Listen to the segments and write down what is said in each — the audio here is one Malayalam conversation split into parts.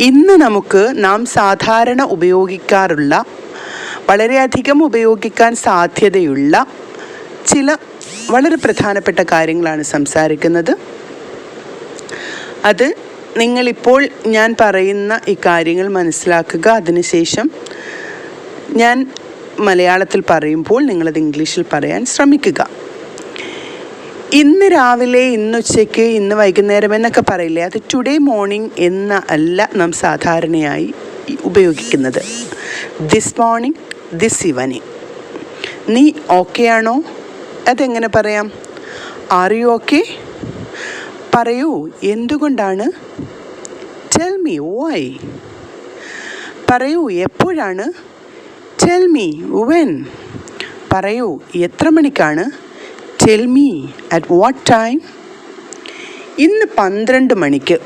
ഇന്ന് നമുക്ക് നാം സാധാരണ ഉപയോഗിക്കാറുള്ള വളരെയധികം ഉപയോഗിക്കാൻ സാധ്യതയുള്ള ചില വളരെ പ്രധാനപ്പെട്ട കാര്യങ്ങളാണ് സംസാരിക്കുന്നത്. അത് നിങ്ങളിപ്പോൾ ഞാൻ പറയുന്ന ഈ കാര്യങ്ങൾ മനസ്സിലാക്കുക. അതിനുശേഷം ഞാൻ മലയാളത്തിൽ പറയുമ്പോൾ നിങ്ങളത് ഇംഗ്ലീഷിൽ പറയാൻ ശ്രമിക്കുക. ഇന്ന് രാവിലെ ഇന്ന് ഉച്ചയ്ക്ക് ഇന്ന് വൈകുന്നേരം എന്നൊക്കെ പറയില്ലേ? അത് ടുഡേ മോർണിംഗ് എന്ന അല്ല നാം സാധാരണയായി ഉപയോഗിക്കുന്നത്. ദിസ് മോർണിംഗ് ദിസ് ഇവനിങ് നീ ഓക്കെ ആണോ? അതെങ്ങനെ പറയാം? ആർ യു ഓക്കെ പറയൂ എന്തുകൊണ്ടാണ്? ടെൽ മീ വൈ പറയൂ എപ്പോഴാണ്? ടെൽ മീ വെൻ പറയൂ എത്ര മണിക്കാണ്? Tell me at what time ഇന്ന് പന്ത്രണ്ട് മണിക്ക്.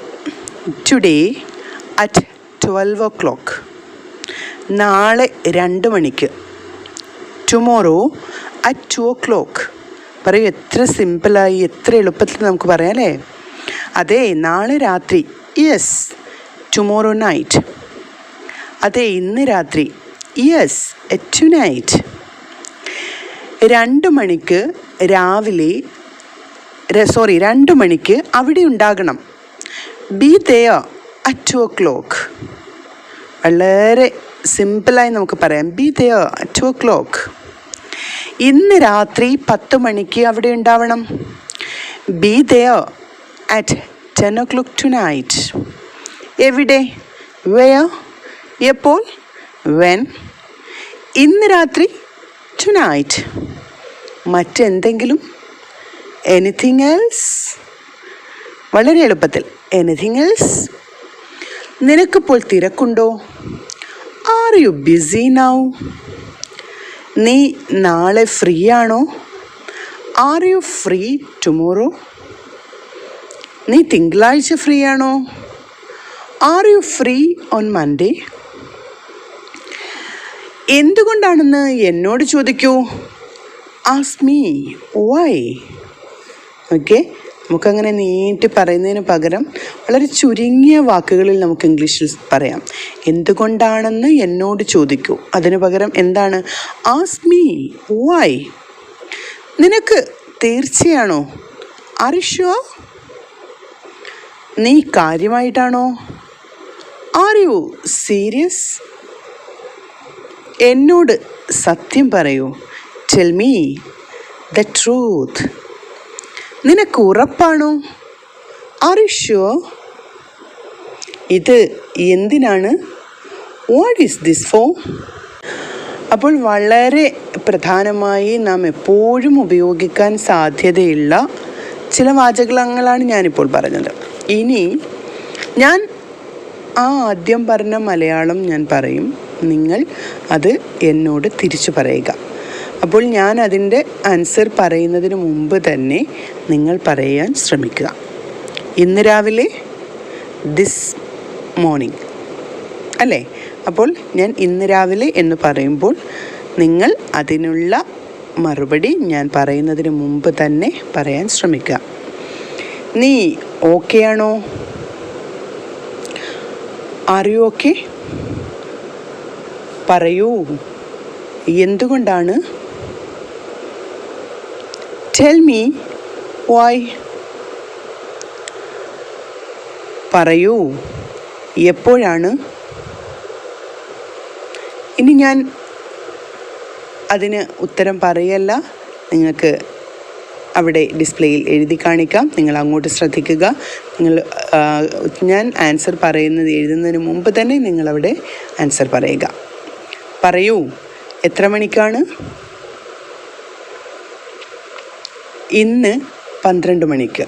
Today at twelve o'clock നാളെ രണ്ട് മണിക്ക്. Tomorrow at two o'clock പറയൂ എത്ര സിമ്പിളായി എത്ര എളുപ്പത്തിൽ നമുക്ക് പറയാം അല്ലേ? അതെ നാളെ രാത്രി. യെസ് ടുമോറോ നൈറ്റ് അതെ ഇന്ന് രാത്രി. യെസ് ടു നൈറ്റ് രണ്ട് മണിക്ക് രാവിലെ സോറി രണ്ട് മണിക്ക് അവിടെ ഉണ്ടാകണം. B there at two O clock വളരെ സിമ്പിളായി നമുക്ക് പറയാം. B there at two O clock ഇന്ന് രാത്രി പത്ത് മണിക്ക് അവിടെ ഉണ്ടാവണം. Be there at ten o'clock tonight എവിടെ? വേ എപ്പോൾ? വെൻ ഇന്ന് രാത്രി ടു നൈറ്റ് മറ്റെന്തെങ്കിലും? എനിത്തിങ് എൽസ് വളരെ എളുപ്പത്തിൽ. എനിത്തിങ് എൽസ് നിനക്കിപ്പോൾ തിരക്കുണ്ടോ? ആർ യു ബിസി നൗ നീ നാളെ ഫ്രീ ആണോ ആർ യു ഫ്രീ ടുമോറോ നീ തിങ്കളാഴ്ച ഫ്രീ ആണോ are you free on Monday എന്തുകൊണ്ടാണെന്ന് എന്നോട് ചോദിക്കൂ. ആസ് മീ വൈ ഓക്കെ നമുക്കങ്ങനെ നീട്ടി പറയുന്നതിന് പകരം വളരെ ചുരുങ്ങിയ വാക്കുകളിൽ നമുക്ക് ഇംഗ്ലീഷിൽ പറയാം. എന്തുകൊണ്ടാണെന്ന് എന്നോട് ചോദിക്കൂ. അതിന് പകരം എന്താണ്? ആസ് മീ വൈ നിനക്ക് തീർച്ചയാണോ? അറിഷോ നീ കാര്യമായിട്ടാണോ? ആർ യു സീരിയസ് എന്നോട് സത്യം പറയൂ. ടെൽ മീ ദ ട്രൂത്ത് നിനക്ക് ഉറപ്പാണോ? അറിഷോ ഇത് എന്തിനാണ്? വാട്ട് ഈസ് ദിസ് ഫോർ അപ്പോൾ വളരെ പ്രധാനമായി നാം എപ്പോഴും ഉപയോഗിക്കാൻ സാധ്യതയുള്ള ചില വാചകങ്ങളാണ് ഞാനിപ്പോൾ പറഞ്ഞത്. ഇനി ഞാൻ ആ ആദ്യം പറഞ്ഞ മലയാളം ഞാൻ പറയും. നിങ്ങൾ അത് എന്നോട് തിരിച്ചു പറയുക. അപ്പോൾ ഞാൻ അതിന്റെ ആൻസർ പറയുന്നതിന് മുമ്പ് തന്നെ നിങ്ങൾ പറയാൻ ശ്രമിക്കുക. ഇന്ന് രാവിലെ ദിസ് മോർണിംഗ് അല്ലേ? അപ്പോൾ ഞാൻ ഇന്ന് രാവിലെ എന്ന് പറയുമ്പോൾ നിങ്ങൾ അതിനുള്ള മറുപടി ഞാൻ പറയുന്നതിന് മുമ്പ് തന്നെ പറയാൻ ശ്രമിക്കുക. നീ ഓക്കെ ആണോ? ആർ യു ഓക്കെ പറയൂ. എന്തുകൊണ്ടാണ് ടെൽ മീ വൈ പറയൂ. എപ്പോഴാണ്? ഇനി ഞാൻ അതിന് ഉത്തരം പറയല്ല. നിങ്ങൾക്ക് അവിടെ ഡിസ്പ്ലേയിൽ എഴുതി കാണിക്കാം. നിങ്ങൾ അങ്ങോട്ട് ശ്രദ്ധിക്കുക. നിങ്ങൾ ഞാൻ ആൻസർ പറയുന്നത് എഴുതുന്നതിന് മുമ്പ് തന്നെ നിങ്ങളവിടെ ആൻസർ പറയുക. പറയൂ. എത്ര മണിക്കാണ്? ഇന്ന് പന്ത്രണ്ട് മണിക്ക്.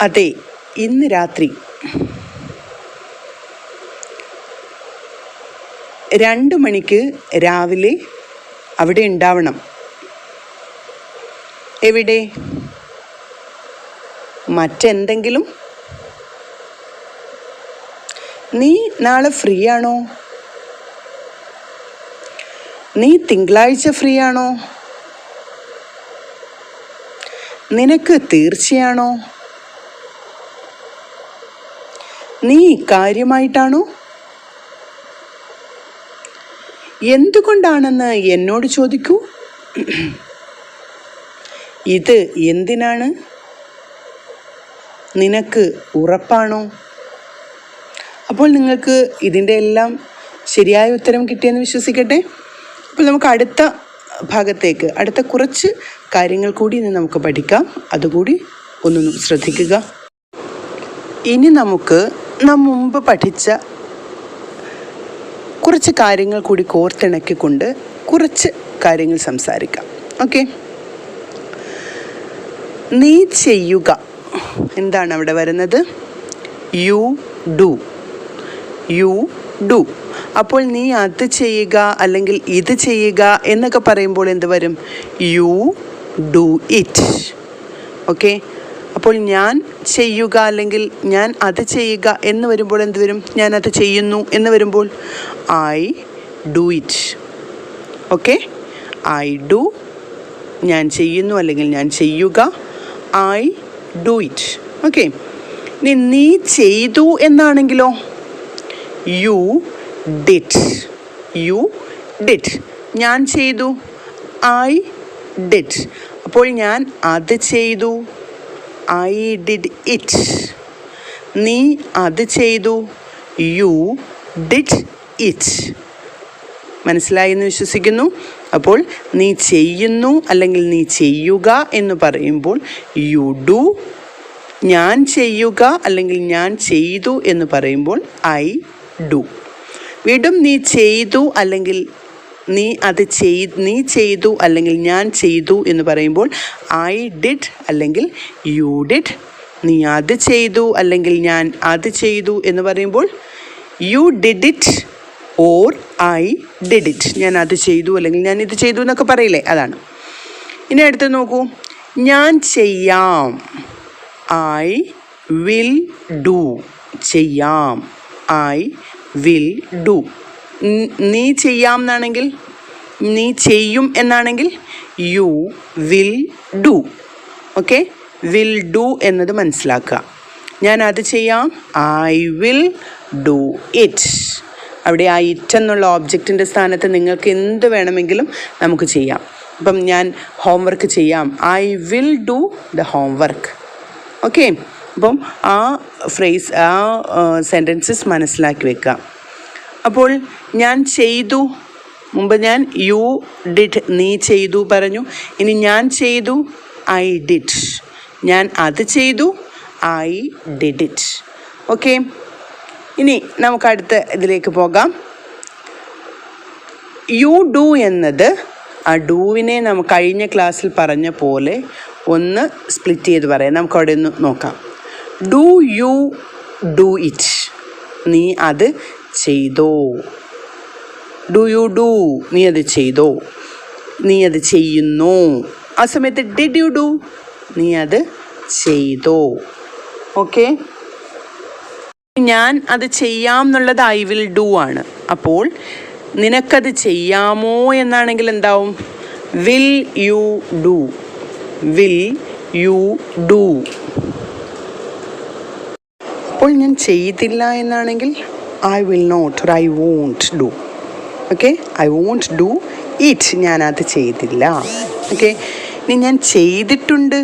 അതെ ഇന്ന് രാത്രി. രണ്ട് മണിക്ക് രാവിലെ അവിടെ ഉണ്ടാവണം. എവിടെ? മറ്റെന്തെങ്കിലും? നീ നാളെ ഫ്രീ ആണോ? നീ തിങ്കളാഴ്ച ഫ്രീ ആണോ നിനക്ക് തീർച്ചയാണോ? നീ കാര്യമായിട്ടാണോ എന്തുകൊണ്ടാണെന്ന് എന്നോട് ചോദിക്കൂ? ഇത് എന്തിനാണ്? നിനക്ക് ഉറപ്പാണോ? അപ്പോൾ നിങ്ങൾക്ക് ഇതിന്റെ എല്ലാം ശരിയായ ഉത്തരം കിട്ടിയെന്ന് വിശ്വസിക്കട്ടെ. അപ്പോൾ നമുക്ക് അടുത്ത ഭാഗത്തേക്ക് അടുത്ത കുറച്ച് കാര്യങ്ങൾ കൂടി ഇന്ന് നമുക്ക് പഠിക്കാം. അതുകൂടി ഒന്ന് ശ്രദ്ധിക്കുക. ഇനി നമുക്ക് നാം മുമ്പ് പഠിച്ച കുറച്ച് കാര്യങ്ങൾ കൂടി കോർത്തിണക്കിക്കൊണ്ട് കുറച്ച് കാര്യങ്ങൾ സംസാരിക്കാം. ഓക്കെ? നീ ചെയ്യുക. എന്താണ് അവിടെ വരുന്നത്? You do. You do. അപ്പോൾ നീ അത് ചെയ്യുക അല്ലെങ്കിൽ ഇത് ചെയ്യുക എന്നൊക്കെ പറയുമ്പോൾ എന്ത് വരും? യു ഡു ഇറ്റ് ഓക്കെ അപ്പോൾ ഞാൻ ചെയ്യുക അല്ലെങ്കിൽ ഞാൻ അത് ചെയ്യുക എന്ന് വരുമ്പോൾ എന്ത് വരും? ഞാൻ അത് ചെയ്യുന്നു എന്ന് വരുമ്പോൾ I do it okay I do ഞാൻ ചെയ്യുന്നു അല്ലെങ്കിൽ ഞാൻ ചെയ്യുക. ഐ ഡു ഇറ്റ് ഓക്കെ നീ ചെയ്തു എന്നാണെങ്കിലോ? യു ഡിറ്റ് യു ഡിറ്റ് ഞാൻ ചെയ്തു. ഐ ഡിറ്റ് അപ്പോൾ ഞാൻ അത് ചെയ്തു. ഐ ഡിഡ് ഇറ്റ് നീ അത് ചെയ്തു. യു ഡിറ്റ് ഇറ്റ് മനസ്സിലായി എന്ന് വിശ്വസിക്കുന്നു? അപ്പോൾ നീ ചെയ്യുന്നു അല്ലെങ്കിൽ നീ ചെയ്യുക എന്ന് പറയുമ്പോൾ യു ഡു ഞാൻ ചെയ്യുക അല്ലെങ്കിൽ ഞാൻ ചെയ്തു എന്ന് പറയുമ്പോൾ ഐ ഡു വീണ്ടും നീ ചെയ്തു അല്ലെങ്കിൽ നീ അത് ചെയ് നീ ചെയ്തു അല്ലെങ്കിൽ ഞാൻ ചെയ്തു എന്ന് പറയുമ്പോൾ ഐ ഡിഡ് അല്ലെങ്കിൽ യു ഡിഡ് നീ അത് ചെയ്തു അല്ലെങ്കിൽ ഞാൻ അത് ചെയ്തു എന്ന് പറയുമ്പോൾ you did it or I did it ഞാൻ അത് ചെയ്തു അല്ലെങ്കിൽ ഞാൻ ഇത് ചെയ്തു എന്നൊക്കെ പറയില്ലേ? അതാണ്. ഇനി അടുത്ത് നോക്കൂ. ഞാൻ ചെയ്യാം. ഐ വിൽ ഡു ചെയ്യാം. I will do. നീ ചെയ്യാം എന്നാണെങ്കിൽ നീ ചെയ്യും എന്നാണെങ്കിൽ you will do. Okay? Will do എന്നത് മനസ്സിലാക്കുക. ഞാൻ അത് ചെയ്യാം. I will do it. അവിടെ ആ ഇറ്റ് എന്നുള്ള ഓബ്ജക്റ്റിന്റെ സ്ഥാനത്ത് നിങ്ങൾക്ക് എന്ത് വേണമെങ്കിലും നമുക്ക് ചെയ്യാം. അപ്പം ഞാൻ ഹോംവർക്ക് ചെയ്യാം. I will do the homework. Okay? അപ്പം ആ ഫ്രേസ് ആ സെന്റൻസസ് മനസ്സിലാക്കി വെക്കുക അപ്പോൾ ഞാൻ ചെയ്തു. മുമ്പ് ഞാൻ യു ഡിഡ് നീ ചെയ്തു പറഞ്ഞു. ഇനി ഞാൻ ചെയ്തു ഐ ഡിഡ് ഞാൻ അത് ചെയ്തു ഐ ഡിഡ് ഇറ്റ് ഓക്കെ ഇനി നമുക്ക് അടുത്ത ഇതിലേക്ക് പോകാം. യു ഡു എന്നത് ആ ഡൂവിനെ നമ്മൾ കഴിഞ്ഞ ക്ലാസ്സിൽ പറഞ്ഞ പോലെ ഒന്ന് സ്പ്ലിറ്റ് ചെയ്ത് പറയാം. നമുക്ക് അവിടെ ഒന്ന് നോക്കാം. Do you do it. നീ അത് ചെയ്തോ. ഡു യു ഡു നീ അത് ചെയ്തോ. നീ അത് ചെയ്യുന്നു. ആ സമയത്ത് ഡിഡ് യു ഡു നീ അത് ചെയ്തോ. ഓക്കെ ഞാൻ അത് ചെയ്യാം എന്നുള്ളത് ഐ വിൽ ഡു ആണ്. അപ്പോൾ നിനക്കത് ചെയ്യാമോ എന്നാണെങ്കിൽ എന്താവും? Will you do will you do അപ്പോൾ ഞാൻ ചെയ്തില്ല എന്നാണെങ്കിൽ I will not I won't do okay I won't do it ഞാനത് ചെയ്തില്ല. ഓക്കെ ഇനി ഞാൻ ചെയ്തിട്ടുണ്ട്.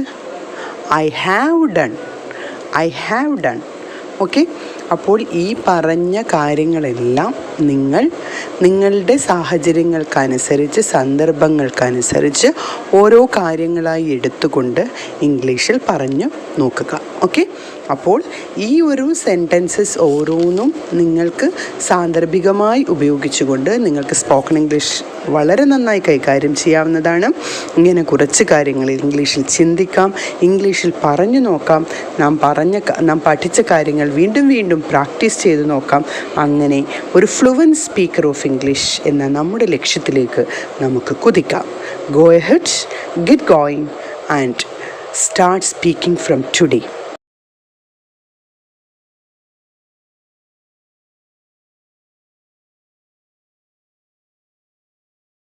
I have done I have done okay അപ്പോൾ ഈ പറഞ്ഞ കാര്യങ്ങളെല്ലാം നിങ്ങൾ നിങ്ങളുടെ സാഹചര്യങ്ങൾക്കനുസരിച്ച് സന്ദർഭങ്ങൾക്കനുസരിച്ച് ഓരോ കാര്യങ്ങളായി എടുത്തുകൊണ്ട് ഇംഗ്ലീഷിൽ പറഞ്ഞു നോക്കുക. ഓക്കെ അപ്പോൾ ഈ ഒരു സെന്റൻസസ് ഓരോന്നും നിങ്ങൾക്ക് സാന്ദർഭികമായി ഉപയോഗിച്ചുകൊണ്ട് നിങ്ങൾക്ക് സ്പോക്കൺ ഇംഗ്ലീഷ് വളരെ നന്നായി കൈകാര്യം ചെയ്യാവുന്നതാണ്. ഇങ്ങനെ കുറച്ച് കാര്യങ്ങൾ ഇംഗ്ലീഷിൽ ചിന്തിക്കാം ഇംഗ്ലീഷിൽ പറഞ്ഞു നോക്കാം നാം പറഞ്ഞ നാം പഠിച്ച കാര്യങ്ങൾ വീണ്ടും വീണ്ടും പ്രാക്ടീസ് ചെയ്ത് നോക്കാം. അങ്ങനെ ഒരു ഫ്ലുവന്റ് സ്പീക്കർ ഓഫ് ഇംഗ്ലീഷ് എന്ന നമ്മുടെ ലക്ഷ്യത്തിലേക്ക് നമുക്ക് കുതിക്കാം. Go ahead get going and start speaking from today